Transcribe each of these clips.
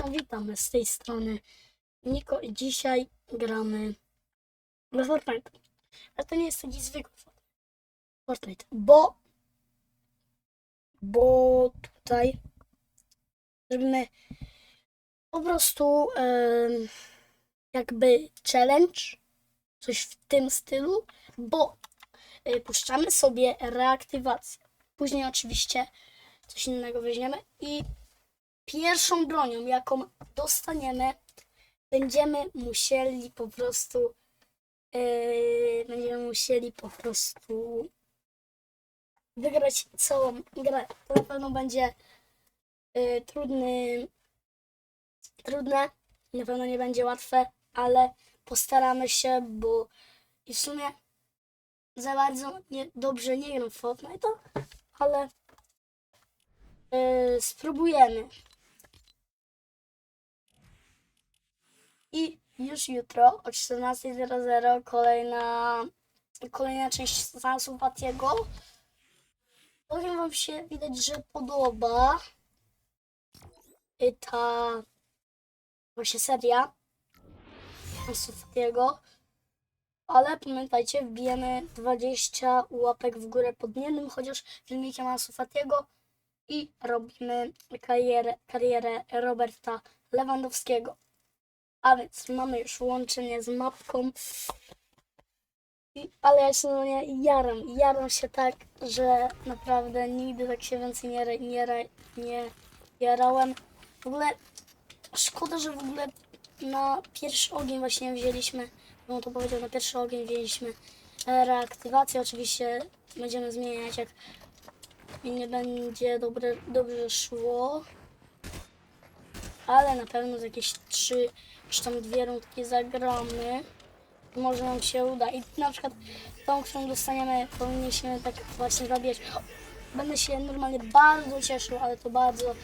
witam, witam z tej strony Niko i dzisiaj gramy w Fortnite. Ale to nie jest taki zwykły Fortnite. Bo bo tutaj zrobimy po prostu jakby challenge, coś w tym stylu, bo y, puszczamy sobie reaktywację. Później oczywiście coś innego weźmiemy i pierwszą bronią, jaką dostaniemy, będziemy musieli po prostu yy, będziemy musieli po prostu wygrać całą grę. To na pewno będzie yy, trudny, trudne, na pewno nie będzie łatwe, ale postaramy się, bo i w sumie za bardzo nie, dobrze nie gram w Fortnite, ale yy, spróbujemy. I już jutro o 14.00 kolejna, kolejna część seansu Patiego. Powiem wam się, widać, że podoba y, ta właśnie seria seansu Patiego. Ale pamiętajcie, wbijemy 20 łapek w górę pod jednym, chociaż filmikiem Ansu Fatiego i robimy karierę, karierę Roberta Lewandowskiego. A więc mamy już łączenie z mapką. Ale ja się no nie jaram. Jaram się tak, że naprawdę nigdy tak się więcej nie, nie, nie jarałem. W ogóle szkoda, że w ogóle na pierwszy ogień właśnie wzięliśmy, no to powiedział, na pierwszy ogień wzięliśmy reaktywację. Oczywiście będziemy zmieniać, jak nie będzie dobre, dobrze szło. Ale na pewno z jakieś trzy czy tam dwie rundki zagramy. Może nam się uda. I na przykład tą, którą dostaniemy, powinniśmy tak właśnie zabierać. Będę się normalnie bardzo cieszył, ale to bardzo,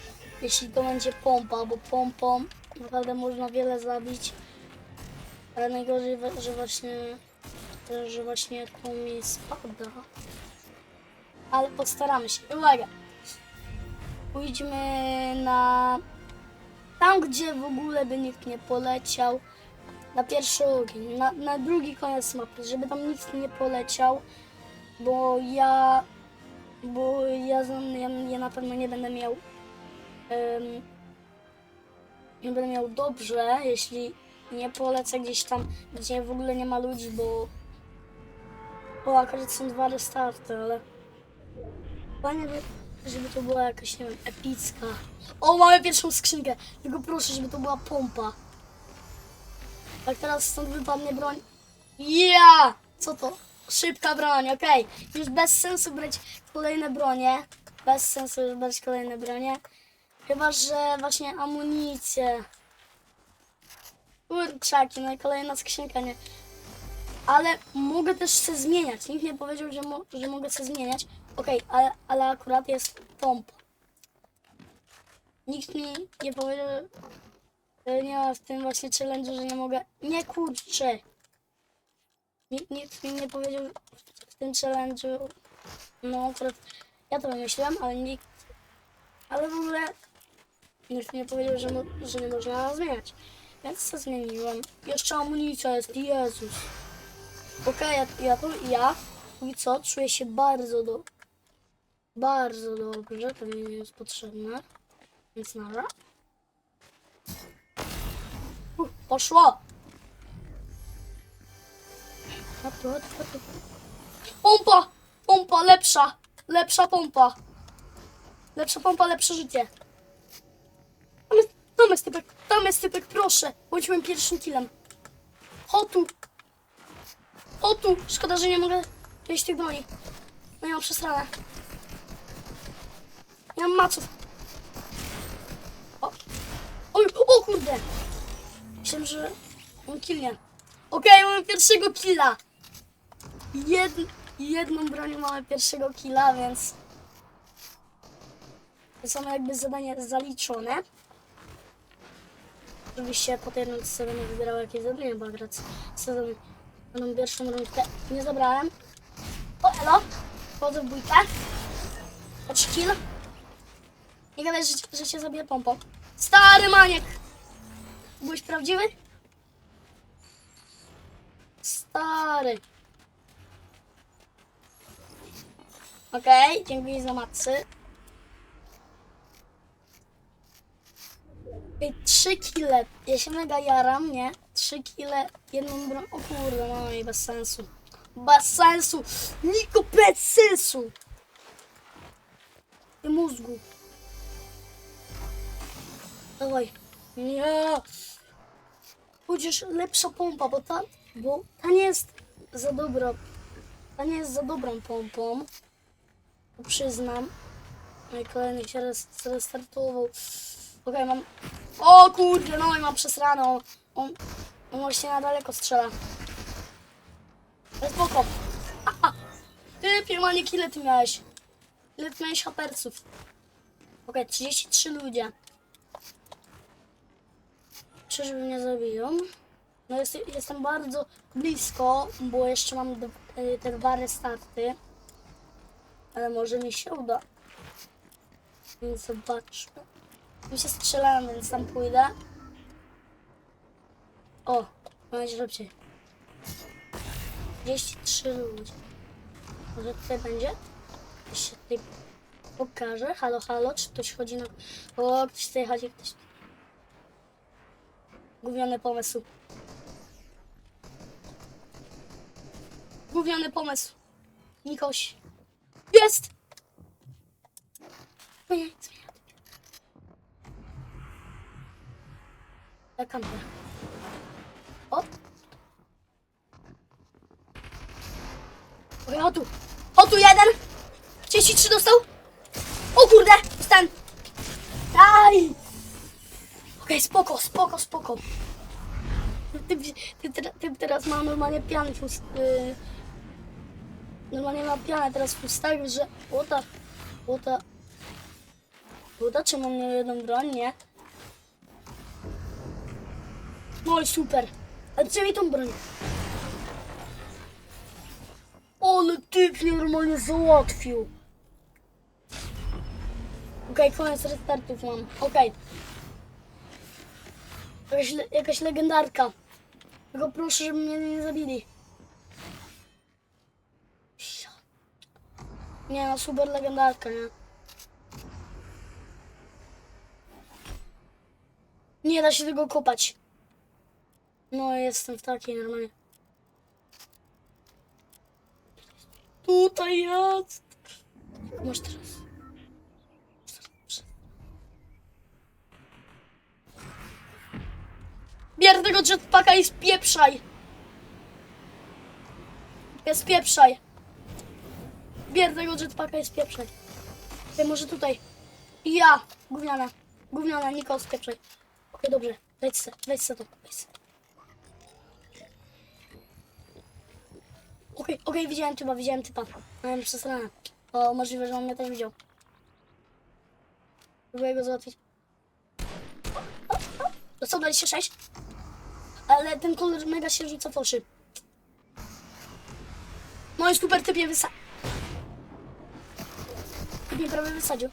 jeśli to będzie pompa, bo pompą naprawdę można wiele zabić. Ale najgorzej, że właśnie, że właśnie to mi spada. Ale postaramy się. Uwaga! Pójdźmy na tam, gdzie w ogóle by nikt nie poleciał, na pierwszy ogień, na, na drugi koniec mapy, żeby tam nikt nie poleciał, bo ja, bo ja, ja, ja na pewno nie będę miał, em, nie będę miał dobrze, jeśli nie polecę gdzieś tam, gdzie w ogóle nie ma ludzi, bo, bo akurat są dwa restarty, ale fajnie by, żeby to była jakaś, nie wiem, epicka. O, mamy pierwszą skrzynkę. Tylko proszę, żeby to była pompa. Jak teraz stąd wypadnie broń. Ja! Co to? Szybka broń, okej. Już bez sensu brać kolejne bronie. Bez sensu już brać kolejne bronie. Chyba, że właśnie amunicję. Kurczaki, no i kolejna skrzynka, nie. Ale mogę też się zmieniać. Nikt nie powiedział, że, mo że mogę się zmieniać. Okej, ale, ale akurat jest pompa. Nikt mi nie powiedział, że nie ma w tym właśnie challenge, że nie mogę. Nie kurczę. Nikt, nikt mi nie powiedział w tym challenge'u. No, akurat ja to wymyśliłem, ale nikt. Ale w ogóle nikt mi nie powiedział, że, że nie można zmieniać. Więc to zmieniłem. Jeszcze amunicja jest, Jezus. Okej, ja, ja to ja póki co czuję się bardzo do. Bardzo dobrze, to mi nie jest potrzebne. Więc nara. Uh, poszło! Pompa! Pompa lepsza! Lepsza pompa! Lepsza pompa, lepsze życie. Tam jest, tam jest typek, tam jest typek, proszę! Bądź moim pierwszym killem. Chodź tu! O tu! Szkoda, że nie mogę wejść tych broni. No ja mam przesranę. Nie mam maców. O, Oj, o kurde! Myślałem, że on killnie. Okej, mamy pierwszego killa. Jed, jedną bronią mamy pierwszego killa, więc to są jakby zadanie zaliczone. Oczywiście po tej rundce sobie nie wybierał jakieś zadanie, bo akurat sezon Mam pierwszą rundkę. Nie zabrałem. O, elo. Wchodzę w bójkę. Chodź kill. Nie gadaj, że, że cię zabiję pompą. Stary maniek! Byłeś prawdziwy? Stary. Okej, dziękuję za macy. Ej, trzy kile. Ja się mega jaram, nie? Trzy kile, jedną broń. O kurde, no i bez sensu. Bez sensu! Niko, bez sensu! I mózgu. Dawaj. Nie. Chociaż lepsza pompa, bo ta, bo ta nie jest za dobra. Ta nie jest za dobrą pompą. Przyznam. No i kolejny się res, zrestartował. Okej, mam... O kurde, no i mam przesraną. On, on właśnie na daleko strzela. Ale spoko. Ty, piełanie, ile ty miałeś? Ile ty miałeś haperców? Okej, 33 ludzie. Czyżby mnie zabiją? No jest, jestem bardzo blisko, bo jeszcze mam y, te dwa restarty. Ale może mi się uda. Więc zobaczmy. Mi się strzelałem, więc tam pójdę. O, będzie szybciej. 33 ludzi. Może tutaj będzie? Się tutaj pokaże. Halo, halo, czy ktoś chodzi na... O, ktoś tutaj chodzi, ktoś... Gówniany pomysł. Gówniany pomysł. Nikoś. Jest! Zmieniaj, zmieniaj. Ja kamper. O! Okej, o tu. O tu jeden! 33 dostał! O kurde! Stan! Daj! Okej, spoko, spoko, spoko. Ty, ty, ty, teraz ma normalnie piany w ust, yy, Normalnie ma pianę teraz w ustach, że... Łota... Łota... Łota, czy mam jedną broń? Nie. No super. A gdzie mi tą broń? Ale typ mnie normalnie załatwił. Okej, koniec restartów mam. Okej. Jakaś, le- jakaś legendarka. Tylko proszę, żeby mnie nie zabili. Nie no, super legendarka, nie? Nie da się tego kopać. No, jestem w takiej normalnie. Tutaj jest. Masz teraz. Bierz tego jetpacka i spieprzaj. Jest spieprzaj. Bierz tego jetpacka i spieprzaj. Ty może tutaj. Ja. Gówniana. Gówniana, Niko, spieprzaj. Okej, dobrze. Wejdź se, wejdź se to. Wejdź. Okej, okej, widziałem typa, widziałem typa. Miałem przesrane. O, możliwe, że on mnie też widział. Próbuję go załatwić. O, o, o. Dostał 26. Ale ten kolor mega się rzuca w oczy. No i super typ mnie wysa... Typ prawie wysadził.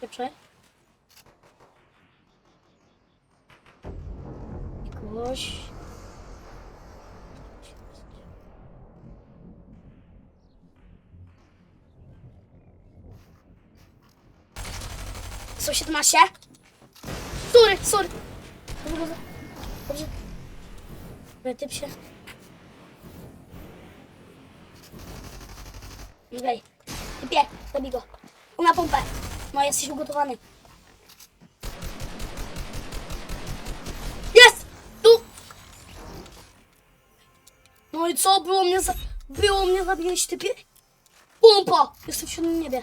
Pieprzę. Jakoś... Co 17? Sorry, sorry. Dobrze, dobrze. Dobra, typ się. Okej. Typie, zabij go. Na pompę. No, jesteś ugotowany. Jest! Tu! No i co? Było mnie za... Było mnie zabiłeś, typie? Pompa! Jestem w siódmym niebie.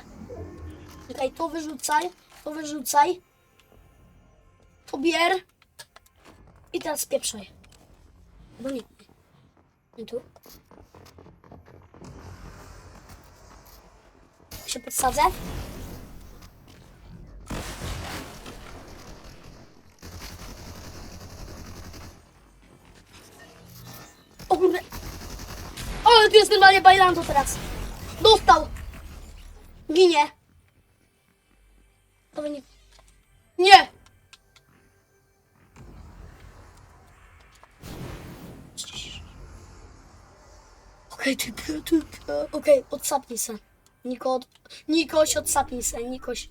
Czekaj, to wyrzucaj. To wyrzucaj. To bier. I teraz spieprzaj. Bo nie. Nie tu. Się podsadzę. O kurde. Ale tu jest normalnie bajlanto teraz. Dostał. Ginie. Dawaj, nie. Nie! Okej, ty, ty, ty, e, okej, odsapnij se. Niko, od... Nikoś, odsapnij se, Nikoś.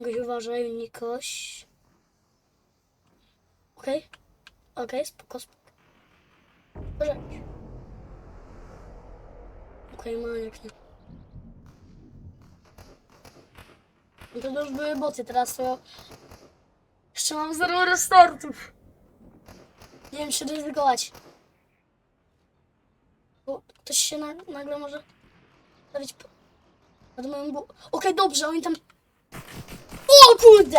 Nikoś, uważaj, Nikoś. Okej, okej, spoko, spoko. Boże. Okej, maniak, nie. No to już były boty, teraz to... Jeszcze mam zero restartów. Nie wiem, czy ryzykować. Bo ktoś się na, nagle może stawić po- nad moim bu... Okej, dobrze, oni tam... O kurde!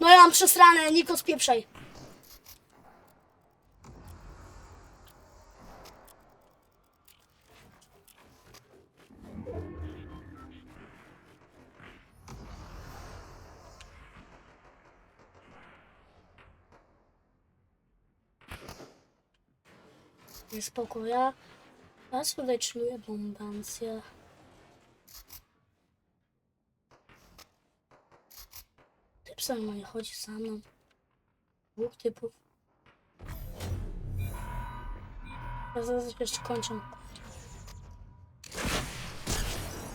No ja mam przesrane, Niko, spieprzaj. Spoko, ja... Ja sobie bombancję. Typ sam nie chodzi za mną. Dwóch typów. Ja zaraz jeszcze kończę.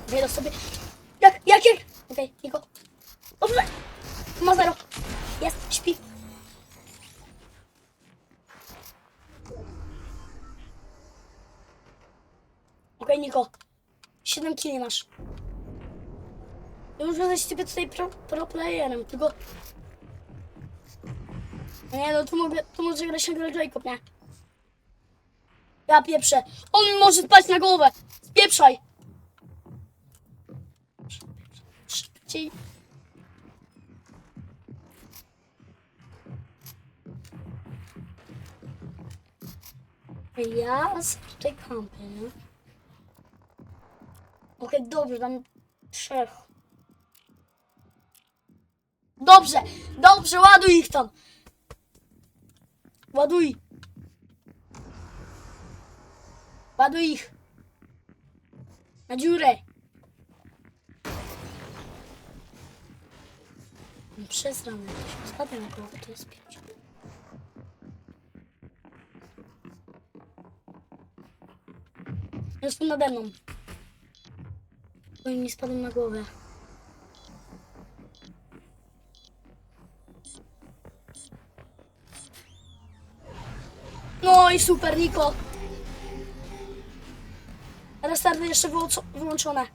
Wiele sobie... Jak, jak, jak? Okej, Niko. Dobrze! Ma zero. Jest, śpi. Okej, Niko. 7 kili masz. Ja już jesteś sobie tutaj pro, pro playerem, tylko... No Nie no, tu mogę, tu może grać na grę Jacob, nie? Ja pieprzę. On mi może spać na głowę. Spieprzaj. Szybciej. Ja sobie tutaj kampię, nie? Okej, dobrze, dam trzech. Dobrze, dobrze, ładuj ich tam. Ładuj. Ładuj ich. Na dziurę. Przesrany. Spadłem na głowę, to jest pięć. Jest tu nade mną. Oj, mi spadł na głowę. No i super, Niko. Restarty jeszcze wyłączo- wyłączone.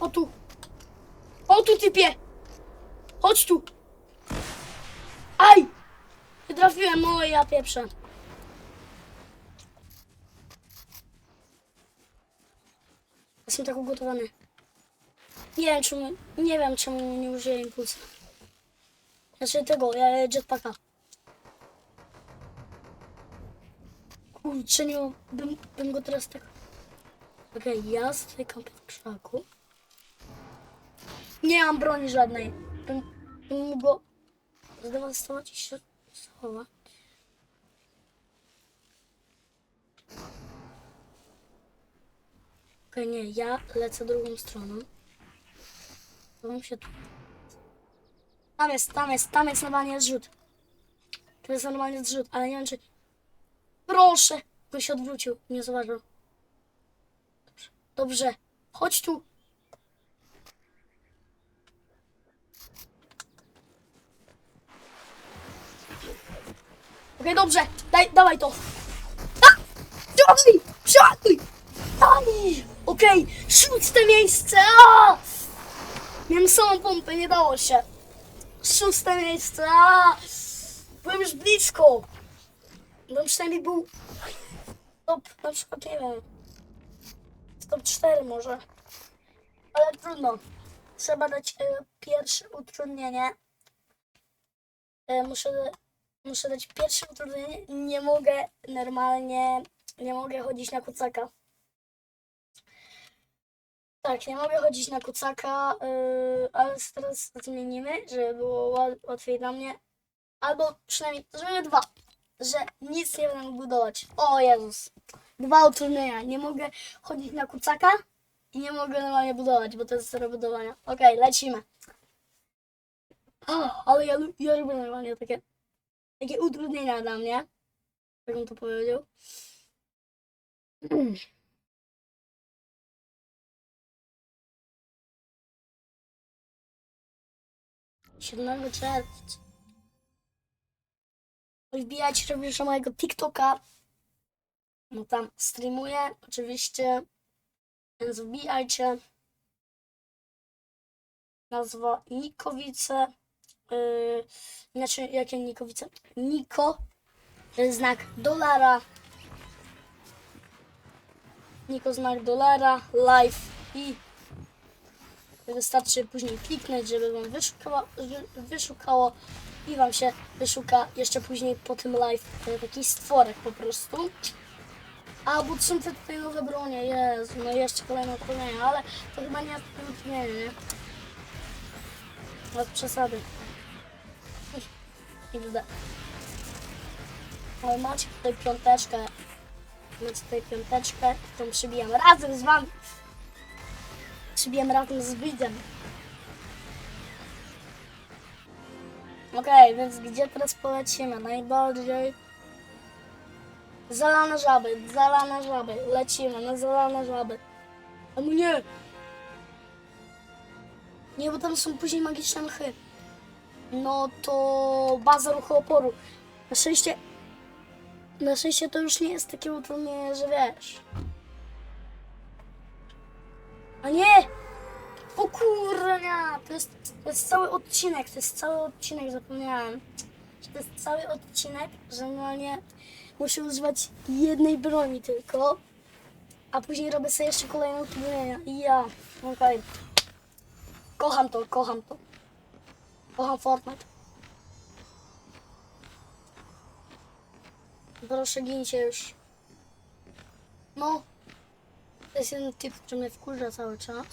O tu. O tu, typie. Chodź tu. Aj! Trafiłem, o ja pieprzę. Jestem tak ugotowany. Nie wiem czemu, nie wiem czemu nie użyję impulsa. Znaczy tego, ja jetpacka. Kurczę, nie bym, bym go teraz tak... Okej, ja stykam w krzaku. Nie mam broni żadnej. Bym, bym go zdewastować i się schować. Okej, nie, ja lecę drugą stroną. Chowam się tu. Tam jest, tam jest, tam jest normalnie zrzut. To jest normalnie zrzut, ale nie wiem czy... Proszę! By się odwrócił, nie zauważył. Dobrze, dobrze. Chodź tu. Okej, dobrze. Daj, dawaj to. Przeładuj! Przeładuj! Daj! Okej, szóste miejsce! A! Miałem samą pompę, nie dało się. Szóste miejsce! A! Byłem już blisko. No przynajmniej był top, na przykład, nie wiem, top 4 może. Ale trudno. Trzeba dać e, pierwsze utrudnienie. E, muszę, muszę dać pierwsze utrudnienie. Nie mogę normalnie, nie mogę chodzić na kucaka. Tak, nie mogę chodzić na kucaka, yy, ale teraz zmienimy, żeby było ła- łatwiej dla mnie. Albo przynajmniej, żeby dwa, że nic nie będę mógł budować. O Jezus. Dwa utrudnienia. Nie mogę chodzić na kucaka i nie mogę normalnie budować, bo to jest zero budowania. Okej, lecimy. O, ale ja, ja lubię normalnie takie, takie utrudnienia dla mnie. Jak bym to powiedział. 7 czerwca. Wbijać również na mojego TikToka. No tam streamuję oczywiście. Więc wbijajcie. Nazwa Nikowice. Yy, znaczy, jakie Nikowice? Niko. Znak dolara. Niko znak dolara. Live i Wystarczy później kliknąć, żeby wam wyszukało, wy- wyszukało i wam się wyszuka jeszcze później po tym live e, taki stworek po prostu. A, te tutaj nowe bronie, jest, no jeszcze kolejne utrudnienia, ale to chyba nie jest utrudnienie, nie? Bez przesady. XD. Ale macie tutaj piąteczkę. Macie tutaj piąteczkę, którą przybijam razem z wami. Przybijam razem z widzem. Okej, więc gdzie teraz polecimy? Najbardziej... Zalane żaby, zalane żaby. Lecimy na zalane żaby. A mu nie! Nie, bo tam są później magiczne mchy. No to baza ruchu oporu. Na szczęście... Na szczęście to już nie jest takie utrudnienie, że wiesz. A nie! O kurnia! To jest, to jest cały odcinek, to jest cały odcinek, zapomniałem. To jest cały odcinek, że normalnie muszę używać jednej broni tylko, a później robię sobie jeszcze kolejne utrudnienia. I ja, okej. Kocham to, kocham to. Kocham Fortnite. Proszę, gincie już. No. To jest jeden typ, który mnie wkurza cały czas.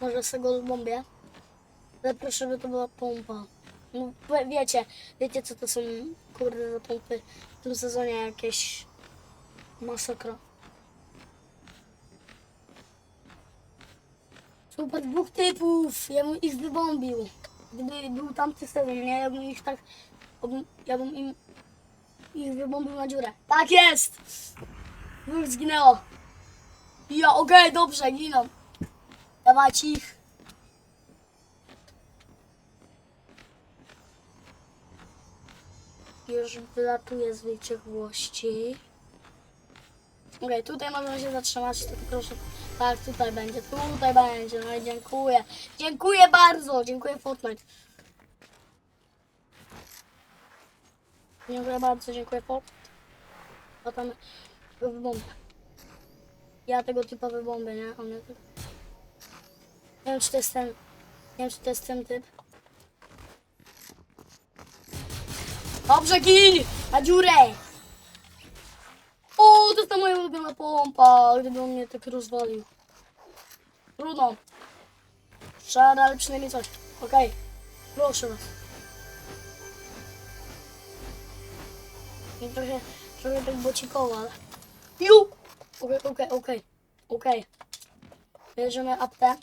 Może sobie go zbombię. Ale proszę, żeby to była pompa. No wie- wiecie, wiecie co to są kurde za pompy w tym sezonie jakieś masakra. Super, dwóch typów! Ja bym ich wybombił. Gdyby był tamty sezon, nie? Ja bym ich tak... ja bym- im... Ich wybombił na dziurę. Tak jest! Dwóch zginęło. Ja, okej, dobrze, giną. Dawać ich. Już wylatuje z wyciekłości. Okej, tutaj możemy się zatrzymać, tylko proszę. Tak, tutaj będzie, tutaj będzie. No i dziękuję. Dziękuję bardzo, dziękuję Fortnite. Dziękuję bardzo, dziękuję Fortnite. A tam wybombę. Ja tego typa wybombę, nie? On mnie... Nie wiem, czy to jest ten... Nie wiem, czy to jest ten typ. Dobrze, gin! Na dziurę! O, to jest ta moja ulubiona pompa, gdyby on mnie tak rozwalił. Trudno. Szara, ale przynajmniej coś. Okej. Proszę was. Trochę, trochę tak bocikowo, ale... Ju! Okej, okej, okej. Okej. Bierzemy aptę.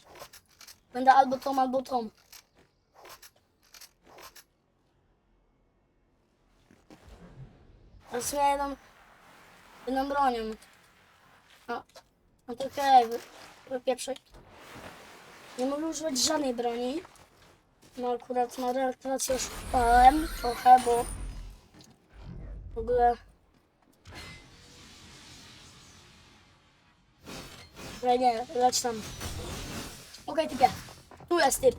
Będę albo Tom, albo Tom. A w sumie jedną, jedną bronią. No, no to okej, okay, wypieprzaj. Nie mogę używać żadnej broni. No akurat na reaktywację już wpałem trochę, bo w ogóle... Ale nie, leć tam. Okej, typie. Tu jest typ.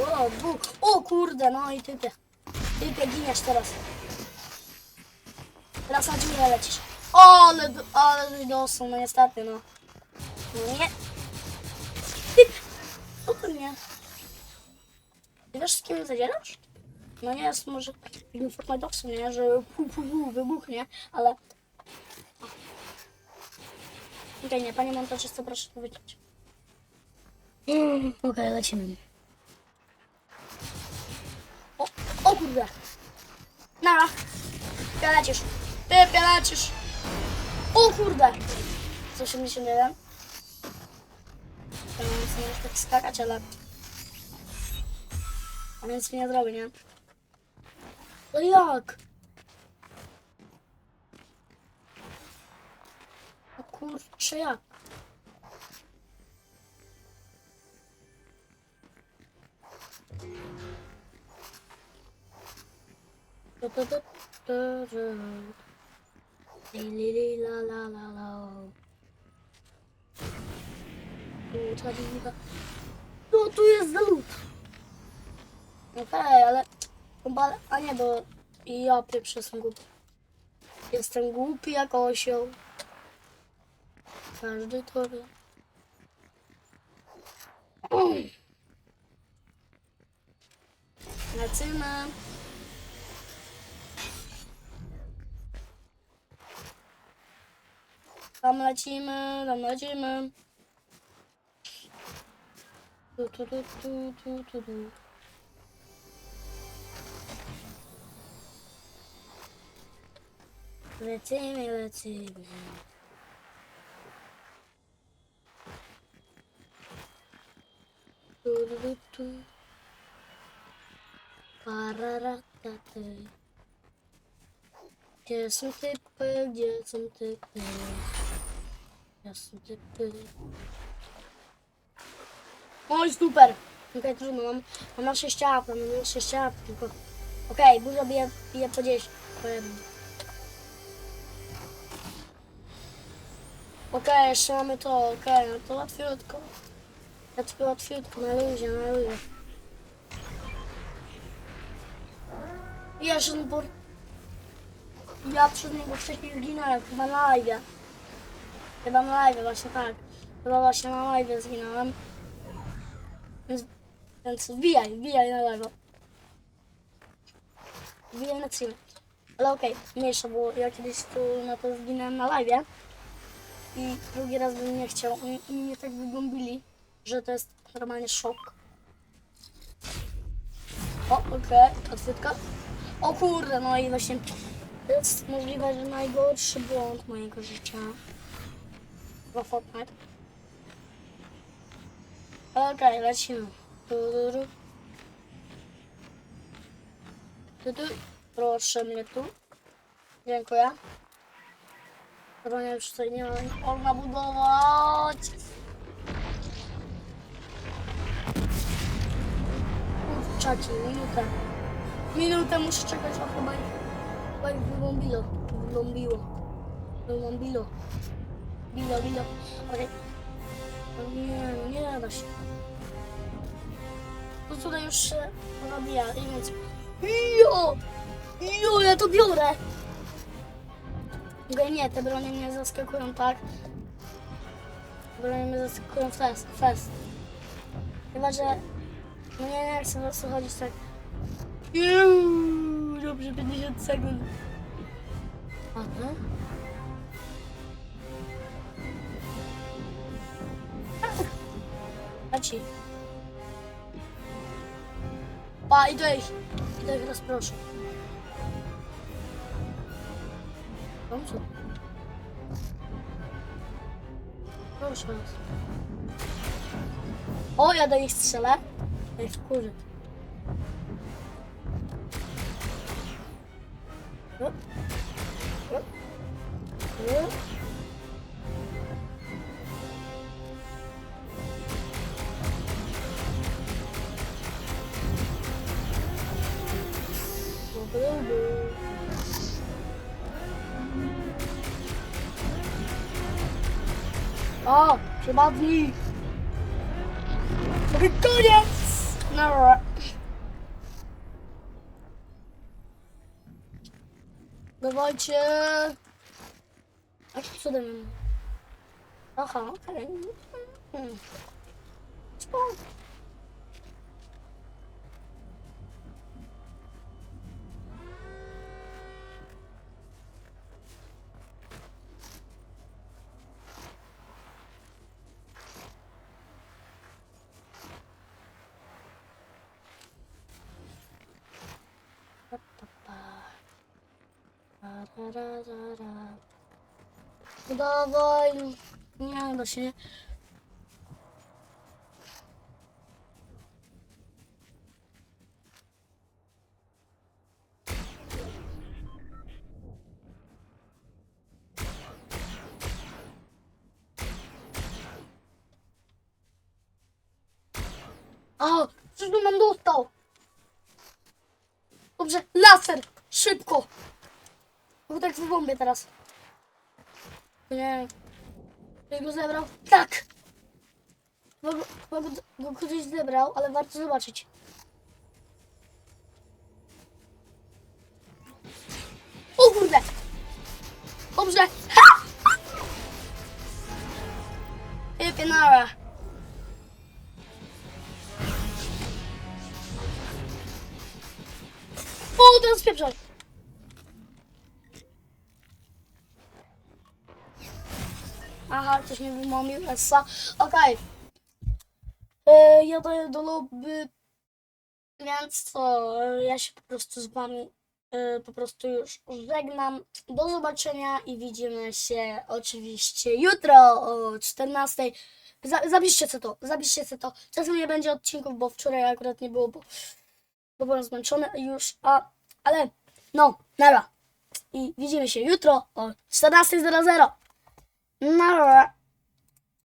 O, dwóch. O kurde, no i typie. Typie, giniesz teraz. Teraz na dziurę lecisz. O, ale, ale dostał, no niestety, no. No nie. Typ. O to nie. Ty wiesz z kim zadzierasz? No nie jest może takim Fortnite'owcem, nie? Że pu, pu, pu, wybuchnie, ale... Okej, nie, panie montażysto, proszę wyciąć. Mm, Okej, lecimy. O, o kurde. Nara. Ty lecisz. Ty lecisz. O kurde. 181. Ja mam sobie tak skakać, ale... A więc nie zrobi, nie? No jak? Kurczę, jak? Tu, tu, tu, tu. Li, li, li, la, la, la, la. Tu. No, tu jest za lód. Okej, ale... Chyba, a nie, bo ja pierwszy jestem głupi. Jestem głupi jak osioł. Każdy to wie. Lecimy. Tam lecimy, tam lecimy. Tu, tu, tu, tu, tu, tu, tu. Lecimy, lecimy. Tu, tu, tu, tu. Pararataty. Gdzie są typy, gdzie są typy? Gdzie są typy? Oj, super! Okej, trudno, mam, mam na 6 lat, mam na 6 lat, tylko... Okej, dużo bije, bije po 10, po jednym. Okej, jeszcze mamy to, okej, no to łatwiutko. Łatwiutko, łatwiutko, na luzie, na luzie. Jeszcze no bo... Ja przez niego wcześniej zginąłem, chyba na live. Chyba na live, właśnie tak. Chyba właśnie na live zginąłem. Więc, więc wbijaj, wbijaj na lewo. Wbijaj na streamie. Ale okej, mniejsza, bo ja kiedyś tu na to zginąłem na live. I drugi raz bym nie chciał. Oni, oni mnie tak wygąbili, że to jest normalnie szok. O, okej, okay. otwórka. O kurde, no i właśnie to jest możliwe, że najgorszy błąd mojego życia. Chyba Fortnite. Okej, lecimy. Tu, tu, tu. Tu, tu. Proszę mnie tu. Dziękuję. Bronia już tutaj nie ma, można budować. Kurczaci, minutę. Minutę muszę czekać, a chyba chyba ich wybombiło. Wybombiło. Wybombiło. Bilo, bilo. Okej. No nie, no nie da się. To tutaj już się nabija i więc... Jo! Jo, ja to biorę! Okej, nie, te bronie mnie zaskakują tak. Bronie mnie zaskakują fest, fest. Chyba, że... No nie, chcę po prostu chodzić tak... Juuu, dobrze, 50 sekund. Ładne. Leci. Pa, idę ich. Idę ich rozproszę. Dobrze. Proszę. O, ja do nich strzelę. Ich wkurzę. No. No. No. O, przypadli. Koniec! No. Dawajcie. A co cudem? Pa, ra, ra, ra, ra. No dawaj. no. Nie, da się nie. A, coś tu nam dostał. Dobrze, laser, szybko. Bo tak w bombie teraz. Nie. Ktoś go zebrał? Tak! Chyba go, go, ktoś zebrał, ale warto zobaczyć. O kurde! Dobrze! Ha! Piepinara. O, teraz spieprzaj! Ktoś mnie wymąbił, Essa. Okej. E, Ja daję do lobby, więc e, ja się po prostu z wami e, po prostu już żegnam. Do zobaczenia i widzimy się oczywiście jutro o 14. Za, zapiszcie co to, zapiszcie co to. Czasem nie będzie odcinków, bo wczoraj akurat nie było, bo, bo byłem zmęczony już, a, ale no, nara. I widzimy się jutro o 14.00. Nara.